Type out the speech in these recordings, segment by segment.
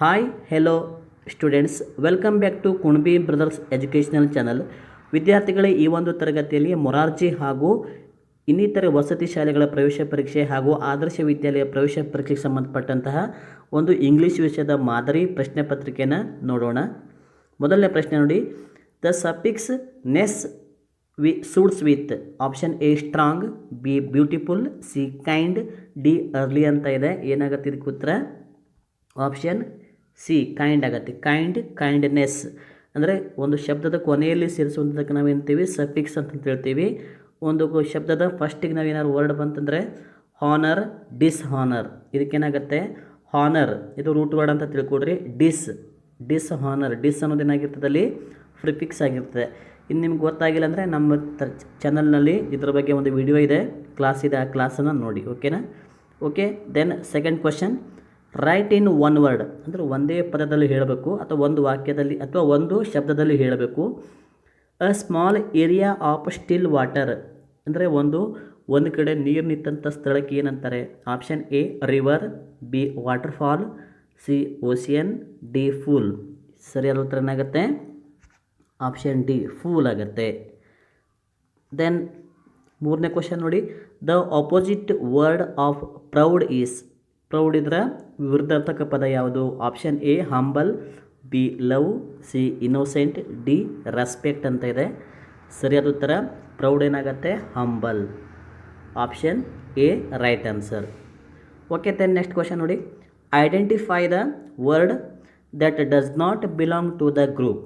Hi hello students welcome back to Kunabi brothers educational channel ವಿದ್ಯಾರ್ಥಿಗಳೇ, ಈ ಒಂದು ತರಗತಿಯಲ್ಲಿ ಮೊರಾರ್ಜಿ ಹಾಗೂ ಇನ್ನಿತರ ವಸತಿ ಶಾಲೆಗಳ ಪ್ರವೇಶ ಪರೀಕ್ಷೆ ಹಾಗೂ ಆದರ್ಶ ವಿದ್ಯಾಲಯ ಪ್ರವೇಶ ಪರೀಕ್ಷೆಗೆ ಸಂಬಂಧಪಟ್ಟಂತಹ ಒಂದು ಇಂಗ್ಲೀಷ್ ವಿಷಯದ ಮಾದರಿ ಪ್ರಶ್ನೆ ಪತ್ರಿಕೆಯನ್ನು ನೋಡೋಣ. ಮೊದಲನೇ ಪ್ರಶ್ನೆ ನೋಡಿ. The suffix ness we suits with option A strong B beautiful C kind D early ಅಂತ ಇದೆ. ಏನಾಗುತ್ತೆ ಇದಕ್ಕೆ ಉತ್ತರ? ಆಪ್ಷನ್ ಸಿ ಕೈಂಡ್ ಆಗತ್ತೆ. ಕೈಂಡ್ ಕೈಂಡ್ನೆಸ್ ಅಂದರೆ ಒಂದು ಶಬ್ದದ ಕೊನೆಯಲ್ಲಿ ಸೇರಿಸುವಂಥದ್ದಕ್ಕೆ ನಾವೇಂತೀವಿ ಸಫಿಕ್ಸ್ ಅಂತ ಹೇಳ್ತೀವಿ. ಒಂದು ಶಬ್ದದ ಫಸ್ಟಿಗೆ ನಾವೇನಾದ್ರು ವರ್ಡ್ ಬಂತಂದರೆ ಹಾನರ್ ಡಿಸ್ ಹಾನರ್ ಇದಕ್ಕೇನಾಗುತ್ತೆ? ಹಾನರ್ ಇದು ರೂಟ್ ವರ್ಡ್ ಅಂತ ತಿಳ್ಕೊಡ್ರಿ ಡಿಸ್ ಡಿಸ್ ಹಾನರ್ ಡಿಸ್ ಅನ್ನೋದು ಏನಾಗಿರ್ತದೆ ಅಲ್ಲಿ? ಫ್ರಿಫಿಕ್ಸ್ ಆಗಿರ್ತದೆ. ಇನ್ನು ನಿಮ್ಗೆ ಗೊತ್ತಾಗಿಲ್ಲ ಅಂದರೆ ನಮ್ಮ ತ ಚಾನಲ್ನಲ್ಲಿ ಇದ್ರ ಬಗ್ಗೆ ಒಂದು ವಿಡಿಯೋ ಇದೆ. ಕ್ಲಾಸ್ ಇದೆ, ಆ ಕ್ಲಾಸನ್ನು ನೋಡಿ. ಓಕೆನಾ okay then second question right in one word ಅಂದರೆ ಒಂದೇ ಪದದಲ್ಲಿ ಹೇಳಬೇಕು ಅಥವಾ ಒಂದು ವಾಕ್ಯದಲ್ಲಿ ಅಥವಾ ಒಂದು ಶಬ್ದದಲ್ಲಿ ಹೇಳಬೇಕು. A small area of still water ಅಂದರೆ ಒಂದು ಒಂದು ಕಡೆ ನೀರು ನಿಂತಹ ಸ್ಥಳಕ್ಕೆ ಏನಂತಾರೆ? Option A river B waterfall C ocean D pool ಸರಿಯಾದ ಉತ್ತರ ಏನಾಗುತ್ತೆ? ಆಪ್ಷನ್ ಡಿ ಫೂಲ್ ಆಗುತ್ತೆ. ದೆನ್ ಮೂರನೇ ಕ್ವಶನ್ ನೋಡಿ. The opposite word of proud is proud ಇದರ ವಿರುದ್ಧಾರ್ಥಕ ಪದ ಯಾವುದು? Option A humble B love C innocent D respect ಅಂತ ಇದೆ. ಸರಿಯಾದ ಉತ್ತರ ಪ್ರೌಡ್ ಏನಾಗುತ್ತೆ? Humble option A right answer okay then next question ನೋಡಿ. Identify the word that does not belong to the group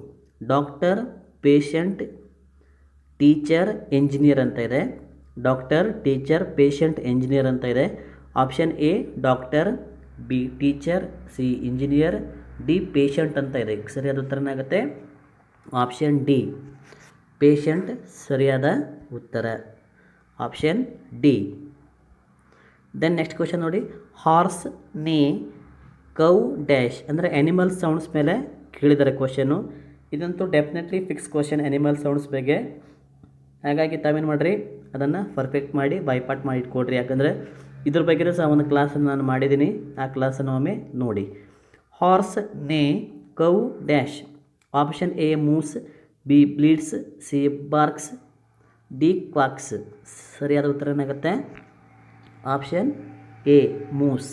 doctor patient teacher engineer ಅಂತ ಇದೆ. Doctor teacher patient engineer ಅಂತ ಇದೆ. Option A doctor B teacher C engineer D patient ಅಂತ ಇದೆ. ಸರಿಯಾದ ಉತ್ತರ ಏನಾಗುತ್ತೆ ಆಪ್ಷನ್ ಡಿ ಪೇಷಂಟ್ ಸರಿಯಾದ ಉತ್ತರ. Option D then next question ನೋಡಿ. ಹಾರ್ಸ್ ನೇ ಕೌ ಡ್ಯಾಶ್ ಅಂದರೆ ಆ್ಯನಿಮಲ್ ಸೌಂಡ್ಸ್ ಮೇಲೆ ಕೇಳಿದ್ದಾರೆ ಕ್ವಶನು ಇದಂತೂ definitely fix question animal sounds ಬಗ್ಗೆ. ಹಾಗಾಗಿ ತಾವೇನು ಮಾಡಿರಿ? ಅದನ್ನು ಪರ್ಫೆಕ್ಟ್ ಮಾಡಿ ಬೈಪಾಟ್ ಮಾಡಿ ಇಟ್ಕೊಡ್ರಿ ಯಾಕಂದರೆ ಇದ್ರ ಬಗ್ಗೆ ಸಹ ಒಂದು ಕ್ಲಾಸನ್ನು ನಾನು ಮಾಡಿದ್ದೀನಿ. ಆ ಕ್ಲಾಸನ್ನು ಒಮ್ಮೆ ನೋಡಿ. Horse neigh cow dash option A moos B bleeds C barks D quacks ಸರಿಯಾದ ಉತ್ತರ ಏನಾಗುತ್ತೆ? Option A moos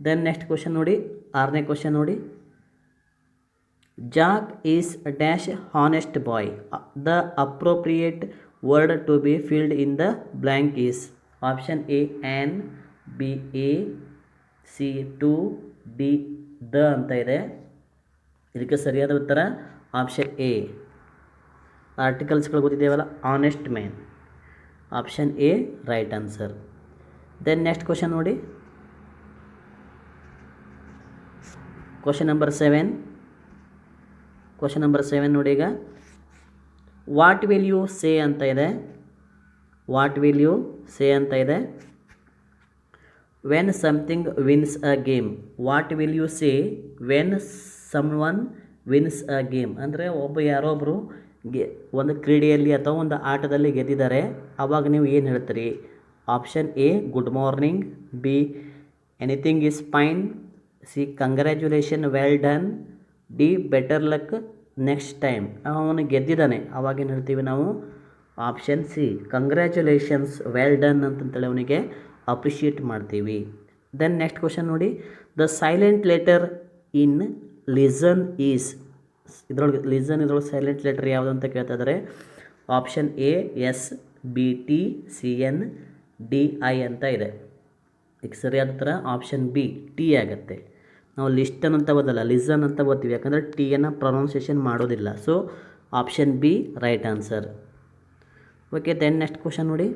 then next question ನೋಡಿ. ಆರನೇ ಕ್ವಶನ್ ನೋಡಿ. Jack is dash honest boy the appropriate word to be filled in the blank is option A an B a C to D the ಅಂತ ಇದೆ. ಇದಕ್ಕೆ ಸರಿಯಾದ ಉತ್ತರ option A ಆರ್ಟಿಕಲ್ಸ್ಗಳು ಗೊತ್ತಿದ್ದೇವಲ್ಲ honest man option A right answer then next question ನೋಡಿ. Question number seven question number seven ನೋಡಿ ಈಗ. What will you say ಅಂತ ಇದೆ. ವಾಟ್ ವಿಲ್ ಯು ಸೇ ಅಂತ ಇದೆ? When something wins a game what will you say when someone wins a game ಅಂದರೆ ಒಬ್ಬ ಯಾರೊಬ್ಬರು ಗೆ ಒಂದು ಕ್ರೀಡೆಯಲ್ಲಿ ಅಥವಾ ಒಂದು ಆಟದಲ್ಲಿ ಗೆದ್ದಿದ್ದಾರೆ ಆವಾಗ ನೀವು ಏನು ಹೇಳ್ತೀರಿ? Option A good morning B anything is fine C congratulation well done D better luck next time ಅವನು ಗೆದ್ದಿದ್ದಾನೆ, ಅವಾಗ ಏನು ಹೇಳ್ತೀವಿ ನಾವು? Option C congratulations well done ಅಂತಂತೇಳಿ ಅವನಿಗೆ ಅಪ್ರಿಷಿಯೇಟ್ ಮಾಡ್ತೀವಿ. ದೆನ್ ನೆಕ್ಸ್ಟ್ ಕ್ವಶನ್ ನೋಡಿ the silent letter in listen is ಇದ್ರೊಳಗೆ ಲಿಸನ್ ಇದ್ರೊಳಗೆ ಸೈಲೆಂಟ್ ಲೆಟರ್ ಯಾವುದು ಅಂತ ಕೇಳ್ತಾ ಇದ್ದಾರೆ. Option A, S, B, T, C, N, D, I ಅಂತ ಇದೆ. ಈಗ ಸರಿಯಾದ ಥರ ಆಪ್ಷನ್ ಬಿ, ಟಿ ಆಗುತ್ತೆ. ನಾವು ಲಿಸ್ಟನ್ ಅಂತ ಓದಲ್ಲ ಲಿಸನ್ ಅಂತ ಓದ್ತೀವಿ ಯಾಕಂದರೆ ಟಿಯನ್ನು ಪ್ರೊನೌನ್ಸಿಯೇಷನ್ ಮಾಡೋದಿಲ್ಲ. So option B right answer okay then next question ನೋಡಿ.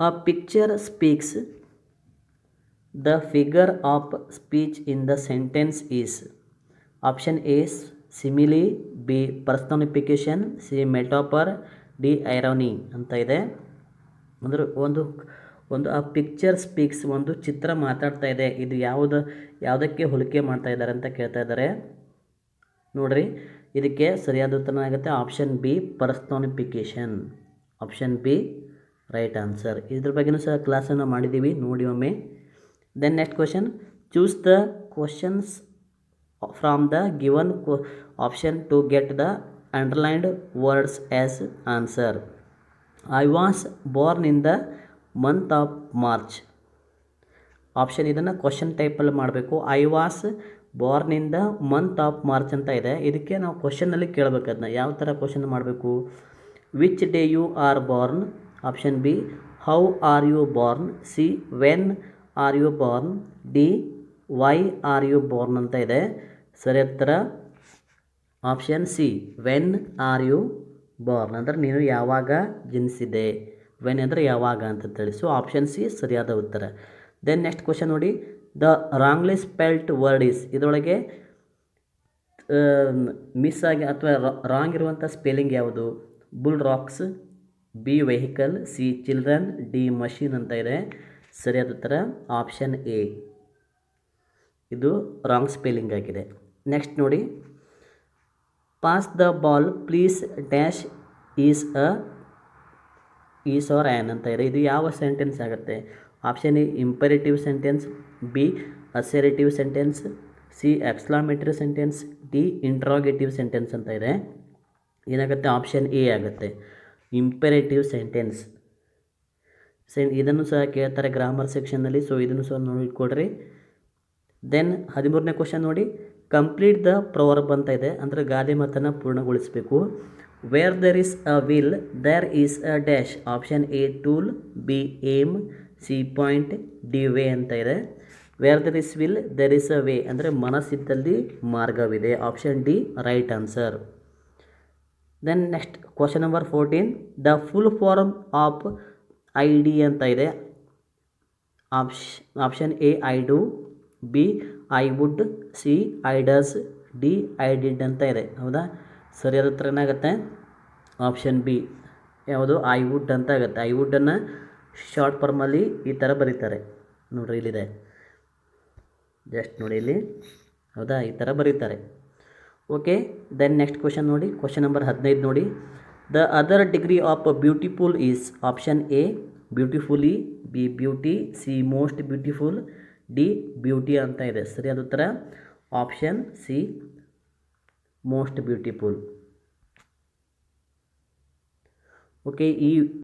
A picture speaks the figure of speech in the sentence is option A simile B personification C metaphor D irony ಅಂತ ಇದೆ. ಅಂದರೆ ಒಂದು ಒಂದು ಆ ಪಿಕ್ಚರ್ ಸ್ಪೀಕ್ಸ್ ಒಂದು ಚಿತ್ರ ಮಾತಾಡ್ತಾ ಇದೆ. ಇದು ಯಾವುದು, ಯಾವುದಕ್ಕೆ ಹೋಲಿಕೆ ಮಾಡ್ತಾ ಇದ್ದಾರೆ ಅಂತ ಕೇಳ್ತಾ ಇದ್ದಾರೆ. ನೋಡ್ರಿ. ಇದಕ್ಕೆ ಸರಿಯಾದ ಉತ್ತರ ಆಗುತ್ತೆ option B personification option B right answer ಇದ್ರ ಬಗ್ಗೆನೂ ಸಹ ಕ್ಲಾಸನ್ನು ಮಾಡಿದ್ದೀವಿ ನೋಡಿ ಒಮ್ಮೆ. Then next question choose the questions from the given option to get the underlined words as answer I was born in the month of March option ಇದನ್ನು question ಟೈಪಲ್ಲಿ ಮಾಡಬೇಕು. I was born in the month of March ಅಂತ ಇದೆ. ಇದಕ್ಕೆ ನಾವು ಕ್ವಶನ್ನಲ್ಲಿ ಕೇಳಬೇಕು ಅದನ್ನ ಯಾವ ಥರ ಕ್ವಶನ್ ಮಾಡಬೇಕು? Which day you are born option B how are you born C when are you born D why are you born ಅಂತ ಇದೆ. ಸರಿ ಉತ್ತರ option C when are you born ಅಂದರೆ ನೀನು ಯಾವಾಗ ಜನಿಸಿದೆ? ವೆನ್ ಅಂದರೆ ಯಾವಾಗ ಅಂತ ತಿಳಿಸು ಆಪ್ಷನ್ ಸಿ ಸರಿಯಾದ ಉತ್ತರ. ದೆನ್ ನೆಕ್ಸ್ಟ್ ಕ್ವಶನ್ ನೋಡಿ. The wrongly spelt word is ಇದರೊಳಗೆ ಮಿಸ್ ಆಗಿ ಅಥವಾ ರಾಂಗ್ ಇರುವಂಥ ಸ್ಪೆಲ್ಲಿಂಗ್ ಯಾವುದು? Bull rocks B vehicle C children D machine ಅಂತ ಇದೆ. ಸರಿಯಾದ ಉತ್ತರ ಆಪ್ಷನ್ ಎ ಇದು ರಾಂಗ್ ಸ್ಪೆಲ್ಲಿಂಗ್ ಆಗಿದೆ. ನೆಕ್ಸ್ಟ್ ನೋಡಿ. Pass the ball please dash is a is or an ಅಂತ ಇದೆ. ಇದು ಯಾವ ಸೆಂಟೆನ್ಸ್ ಆಗುತ್ತೆ? Option A imperative sentence B assertive sentence C exclamative sentence D interrogative sentence ಅಂತ ಇದೆ. ಏನಾಗುತ್ತೆ? ಆಪ್ಷನ್ ಎ ಆಗುತ್ತೆ. ಇಂಪರೇಟಿವ್ ಸೆಂಟೆನ್ಸ್ ಸೆನ್ ಇದನ್ನು ಸಹ ಕೇಳ್ತಾರೆ ಗ್ರಾಮರ್ ಸೆಕ್ಷನ್ನಲ್ಲಿ ಸೊ ಇದನ್ನು ಸಹ ನೋಡಿಕೊಡ್ರಿ ದೆನ್ ಹದಿಮೂರನೇ ಕ್ವಶನ್ ನೋಡಿ. ಕಂಪ್ಲೀಟ್ ದ ಪ್ರವರ್ಬ್ ಅಂತ ಇದೆ. ಅಂದರೆ ಗಾದೆ ಮಾತನ್ನು ಪೂರ್ಣಗೊಳಿಸಬೇಕು. Where there is a will there is a dash option A tool B aim C point D way ಅಂತ ಇದೆ. Where there is will there is a way ಅಂದರೆ ಮನಸ್ಸಿದ್ದಲ್ಲಿ ಮಾರ್ಗವಿದೆ. Option D right answer then next question number fourteen the full form of I D ಅಂತ ಇದೆ. Option option A I do B I would C I does D I did ಅಂತ ಇದೆ. ಹೌದಾ? ಸರಿಯಾದ ಉತ್ತರ ಏನಾಗುತ್ತೆ? ಆಪ್ಷನ್ ಬಿ ಯಾವುದು? I would ಅಂತ ಆಗುತ್ತೆ. ಐ ವುಡ್ಡನ್ನು ಶಾರ್ಟ್ ಫಾರ್ಮಲ್ಲಿ ಈ ಥರ ಬರೀತಾರೆ. ನೋಡ್ರಿ ಇಲ್ಲಿದೆ. ಜಸ್ಟ್ ನೋಡಿ ಇಲ್ಲಿ. ಹೌದಾ? ಈ ಥರ ಬರೀತಾರೆ. ಓಕೆ ದೆನ್ ನೆಕ್ಸ್ಟ್ ಕ್ವಶನ್ ನೋಡಿ. ಕ್ವಶನ್ ನಂಬರ್ ಹದಿನೈದು ನೋಡಿ. The other degree of beautiful is option A beautifully B beauty C most beautiful D beauty ಅಂತ ಇದೆ. ಸರಿಯಾದ ಉತ್ತರ option C most beautiful okay ಈ